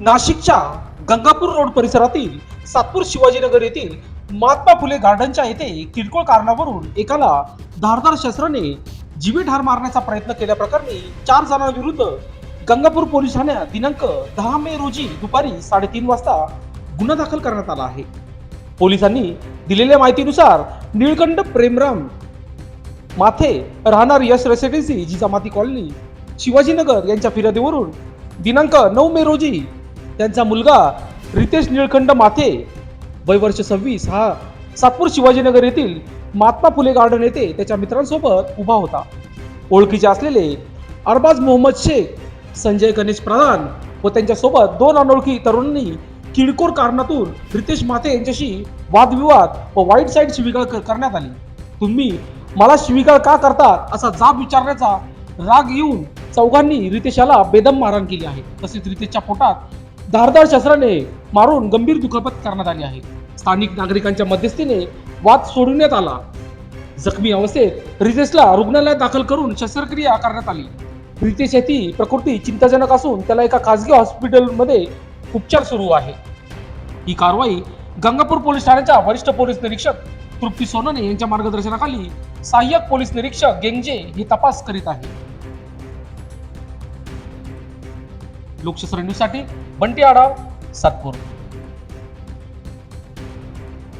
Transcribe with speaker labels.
Speaker 1: नाशिकच्या गंगापूर रोड परिसरातील सातपूर शिवाजीनगर येथील महात्मा फुले गार्डनच्या येथे किरकोळ कारणावरून एकाला धारदार शस्त्राने जीवे ठार मारण्याचा प्रयत्न केल्याप्रकरणी चार जणांविरुद्ध गंगापूर पोलीस ठाण्यात दिनांक दहा मे रोजी दुपारी साडेतीन वाजता गुन्हा दाखल करण्यात आला आहे. पोलिसांनी दिलेल्या माहितीनुसार निळकंठ प्रेमराम माथे राहणार यश रेसिडेन्सी जिजामाती कॉलनी शिवाजीनगर यांच्या फिर्यादीवरून दिनांक नऊ मे रोजी त्यांचा मुलगा रितेश निळखंड माथे. वय वर्ष सव्वीस हा सातपूर शिवाजीनगर येथील महात्मा फुले गार्डन येथे त्याच्या मित्रांसोबत उभा होता. ओळखीचे असलेले अरबाज मोहम्मद शेख संजय गणेश प्रधान व त्यांच्यासोबत दोन अनोळखी तरुणांनी किडकोर कारणातून रितेश माथे यांच्याशी वादविवाद व वाईट साईड शिविगाळ करण्यात आली. तुम्ही मला शिविगाळ का करतात असा जाब विचारण्याचा राग येऊन चौघांनी रितेशाला बेदम मारहाण केली आहे. तसेच रितेशच्या पोटात धारदार शस्त्राने मारून गंभीर दुखापत करण्यात आली आहे. स्थानिक नागरिकांच्या मध्यस्थीने वाद सोडवण्यात आला. जखमी अवस्थेत रितेशला रुग्णालयात दाखल करून शस्त्रक्रिया करण्यात आली. रितेश याची प्रकृती चिंताजनक असून त्याला एका खासगी हॉस्पिटलमध्ये उपचार सुरू आहे. ही कारवाई गंगापूर पोलीस ठाण्याच्या वरिष्ठ पोलीस निरीक्षक तृप्ती सोनने यांच्या मार्गदर्शनाखाली सहाय्यक पोलीस निरीक्षक गेंगजे हे तपास करीत आहे लोकशास्त्र न्यूजसाठी बंटी आढाव सातपूर.